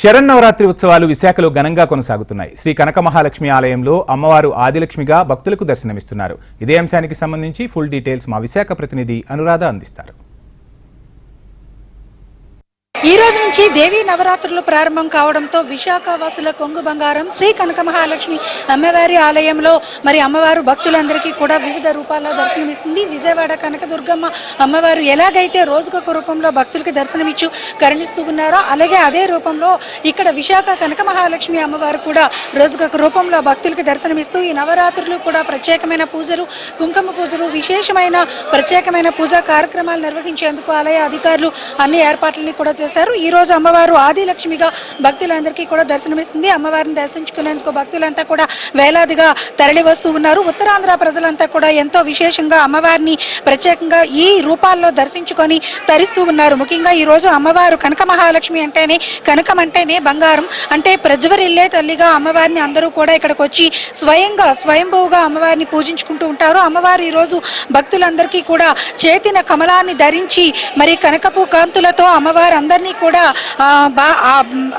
శరన్నవరాత్రి ఉత్సవాలు విశాఖలో ఘనంగా కొనసాగుతున్నాయి. శ్రీ కనక మహాలక్ష్మి ఆలయంలో అమ్మవారు ఆదిలక్ష్మిగా భక్తులకు దర్శనమిస్తున్నారు. ఇదే అంశానికి సంబంధించి ఫుల్ డీటెయిల్స్ మా విశాఖ ప్రతినిధి అనురాధ అందిస్తారు. ఈ రోజు నుంచి దేవీ నవరాత్రులు ప్రారంభం కావడంతో విశాఖ వాసుల కొంగు బంగారం శ్రీ కనక మహాలక్ష్మి అమ్మవారి ఆలయంలో మరి అమ్మవారు భక్తులందరికీ కూడా వివిధ రూపాల్లో దర్శనమిస్తుంది. విజయవాడ కనకదుర్గమ్మ అమ్మవారు ఎలాగైతే రోజుకొక రూపంలో భక్తులకి దర్శనమిచ్చు కరుణిస్తూ ఉన్నారో అలాగే అదే రూపంలో ఇక్కడ విశాఖ కనక మహాలక్ష్మి అమ్మవారు కూడా రోజుకొక రూపంలో భక్తులకి దర్శనమిస్తూ ఈ నవరాత్రులు కూడా ప్రత్యేకమైన పూజలు కుంకుమ పూజలు విశేషమైన ప్రత్యేకమైన పూజా కార్యక్రమాలు నిర్వహించేందుకు ఆలయ అధికారులు అన్ని ఏర్పాట్లని కూడా చేశారు. ఈ రోజు అమ్మవారు ఆదిలక్ష్మిగా భక్తులందరికీ కూడా దర్శనమిస్తుంది. అమ్మవారిని దర్శించుకునేందుకు భక్తులంతా కూడా వేలాదిగా తరలి వస్తూ ఉన్నారు. ఉత్తరాంధ్ర ప్రజలంతా కూడా ఎంతో విశేషంగా అమ్మవారిని ప్రత్యేకంగా ఈ రూపాల్లో దర్శించుకొని తరిస్తూ ఉన్నారు. ముఖ్యంగా ఈ రోజు అమ్మవారు కనక మహాలక్ష్మి అంటేనే కనకం అంటేనే బంగారం. అంటే ప్రజ్వరిల్లే తల్లిగా అమ్మవారిని అందరూ కూడా ఇక్కడికి వచ్చి స్వయంగా స్వయంభూగా అమ్మవారిని పూజించుకుంటూ ఉంటారు. అమ్మవారు ఈరోజు భక్తులందరికీ కూడా చేతిన కమలాన్ని ధరించి మరి కనకపు కాంతులతో అమ్మవారు అందరూ అందరినీ కూడా బా- ఆ,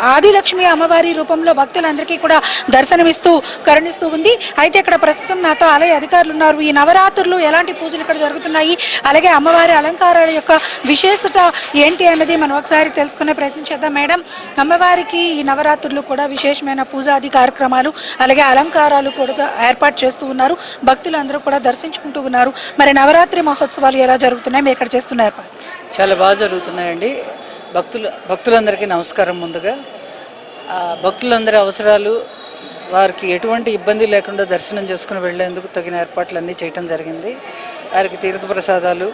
ఆదిలక్ష్మి అమ్మవారి రూపంలో భక్తులందరికీ కూడా దర్శనమిస్తూ కరుణిస్తూ ఉంది. అయితే ఇక్కడ ప్రస్తుతం నాతో ఆలయ అధికారులు ఉన్నారు ఈ నవరాత్రులు ఎలాంటి పూజలు ఇక్కడ జరుగుతున్నాయి? అలాగే అమ్మవారి అలంకారాల యొక్క విశేషత ఏంటి అన్నది మనం ఒకసారి తెలుసుకునే ప్రయత్నం చేద్దాం. మేడం అమ్మవారికి ఈ నవరాత్రులు కూడా విశేషమైన పూజాది కార్యక్రమాలు అలాగే అలంకారాలు కూడా ఏర్పాటు చేస్తూ ఉన్నారు. భక్తులందరూ కూడా దర్శించుకుంటూ ఉన్నారు. మరి నవరాత్రి మహోత్సవాలు ఎలా జరుగుతున్నాయి? మీరు ఇక్కడ చేస్తున్న ఏర్పాటు చాలా బాగా జరుగుతున్నాయండి. భక్తులు భక్తులందరికీ నమస్కారం ముందుగా. భక్తులందరి అవసరాలు వారికి ఎటువంటి ఇబ్బంది లేకుండా దర్శనం చేసుకుని వెళ్ళేందుకు తగిన ఏర్పాట్లన్నీ చేయటం జరిగింది. వారికి తీర్థ ప్రసాదాలు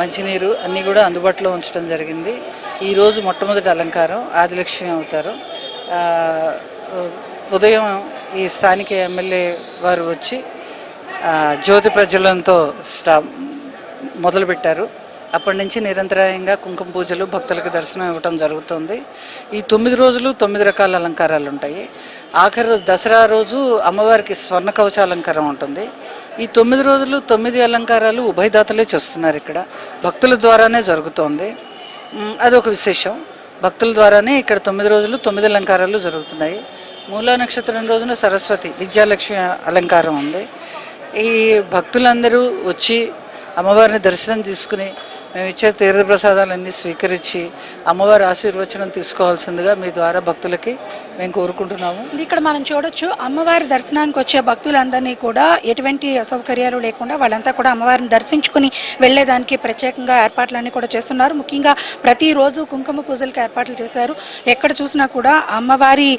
మంచినీరు అన్నీ కూడా అందుబాటులో ఉంచడం జరిగింది. ఈరోజు మొట్టమొదటి అలంకారం ఆదిలక్ష్మి అవుతారు. ఉదయం ఈ స్థానిక ఎమ్మెల్యే వారు వచ్చి జ్యోతి ప్రజలంతో స్టా మొదలుపెట్టారు. అప్పటి నుంచి నిరంతరాయంగా కుంకుమ పూజలు భక్తులకు దర్శనం ఇవ్వటం జరుగుతుంది. ఈ తొమ్మిది రోజులు తొమ్మిది రకాల అలంకారాలు ఉంటాయి. ఆఖరి రోజు దసరా రోజు అమ్మవారికి స్వర్ణ కవచ అలంకారం ఉంటుంది. ఈ తొమ్మిది రోజులు తొమ్మిది అలంకారాలు ఉభయదాతలే చేస్తున్నారు ఇక్కడ. భక్తుల ద్వారానే జరుగుతోంది. అదొక విశేషం. భక్తుల ద్వారానే ఇక్కడ తొమ్మిది రోజులు తొమ్మిది అలంకారాలు జరుగుతున్నాయి. మూలా నక్షత్రం రోజున సరస్వతి విద్యాలక్ష్మి అలంకారం ఉంది. ఈ భక్తులందరూ వచ్చి అమ్మవారిని దర్శనం తీసుకుని మేము ఇచ్చే తీర్థ ప్రసాదాలన్నీ స్వీకరించి అమ్మవారి ఆశీర్వచనం తీసుకోవాల్సిందిగా మీ ద్వారా భక్తులకి మేము కోరుకుంటున్నాము. ఇక్కడ మనం చూడొచ్చు. అమ్మవారి దర్శనానికి వచ్చే భక్తులందరినీ కూడా ఎటువంటి అసౌకర్యాలు లేకుండా వాళ్ళంతా కూడా అమ్మవారిని దర్శించుకుని వెళ్ళేదానికి ప్రత్యేకంగా ఏర్పాట్లన్నీ కూడా చేస్తున్నారు. ముఖ్యంగా ప్రతిరోజు కుంకుమ పూజలకు ఏర్పాట్లు చేశారు. ఎక్కడ చూసినా కూడా అమ్మవారి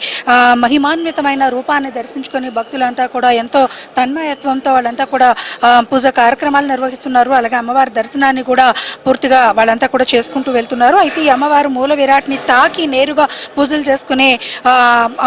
మహిమాన్వితమైన రూపాన్ని దర్శించుకొని భక్తులంతా కూడా ఎంతో తన్మయత్వంతో వాళ్ళంతా కూడా పూజ కార్యక్రమాలు నిర్వహిస్తున్నారు. అలాగే అమ్మవారి దర్శనాన్ని కూడా పూర్తిగా వాళ్ళంతా కూడా చేసుకుంటూ వెళ్తున్నారు. అయితే ఈ అమ్మవారు మూల విరాట్ని తాకి నేరుగా పూజలు చేసుకునే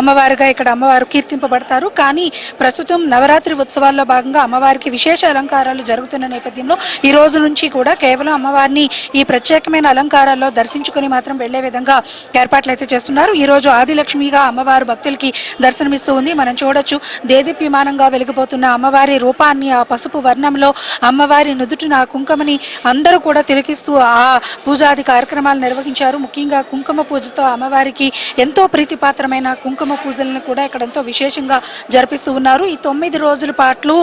అమ్మవారుగా ఇక్కడ అమ్మవారు కీర్తింపబడతారు. కానీ ప్రస్తుతం నవరాత్రి ఉత్సవాల్లో భాగంగా అమ్మవారికి విశేష అలంకారాలు జరుగుతున్న నేపథ్యంలో ఈ రోజు నుంచి కూడా కేవలం అమ్మవారిని ఈ ప్రత్యేకమైన అలంకారాల్లో దర్శించుకుని మాత్రం వెళ్ళే విధంగా ఏర్పాట్లు అయితే చేస్తున్నారు. ఈ రోజు ఆదిలక్ష్మిగా అమ్మవారు భక్తులకి దర్శనమిస్తూ ఉంది. మనం చూడొచ్చు దేదీప్యమానంగా వెలిగిపోతున్న అమ్మవారి రూపాన్ని ఆ పసుపు వర్ణంలో అమ్మవారి నుదుటిన కుంకమని కుంకుమని అందరూ కూడా తిరిగి తిలకిస్తూ ఆ పూజాది కార్యక్రమాలు నిర్వహించారు. ముఖ్యంగా కుంకుమ పూజతో అమ్మవారికి ఎంతో ప్రీతిపాత్రమైన కుంకుమ పూజలను కూడా ఇక్కడ ఎంతో విశేషంగా జరిపిస్తూ ఉన్నారు. ఈ తొమ్మిది రోజుల పాటు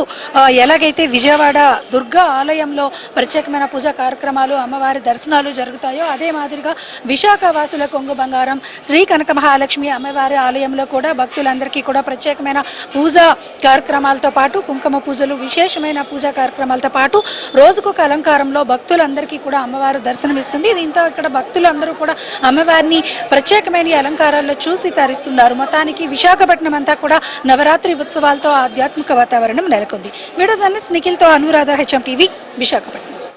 ఎలాగైతే విజయవాడ దుర్గా ఆలయంలో ప్రత్యేకమైన పూజా కార్యక్రమాలు అమ్మవారి దర్శనాలు జరుగుతాయో అదే మాదిరిగా విశాఖ వాసుల కొంగు బంగారం శ్రీ కనక మహాలక్ష్మి అమ్మవారి ఆలయంలో కూడా భక్తులందరికీ కూడా ప్రత్యేకమైన పూజా కార్యక్రమాలతో పాటు కుంకుమ పూజలు విశేషమైన పూజా కార్యక్రమాలతో పాటు రోజుకొక అలంకారంలో భక్తులందరికీ కూడా అమ్మవారు దర్శనమిస్తుంది. దీంతో ఇక్కడ భక్తులందరూ కూడా అమ్మవారిని ప్రత్యేకమైన అలంకారాల్లో చూసి తరిస్తున్నారు. మొత్తానికి విశాఖపట్నం అంతా కూడా నవరాత్రి ఉత్సవాలతో ఆధ్యాత్మిక వాతావరణం నెలకొంది. Video journalist నిఖిల్తో Anuradha H M TV Visakhapatnam.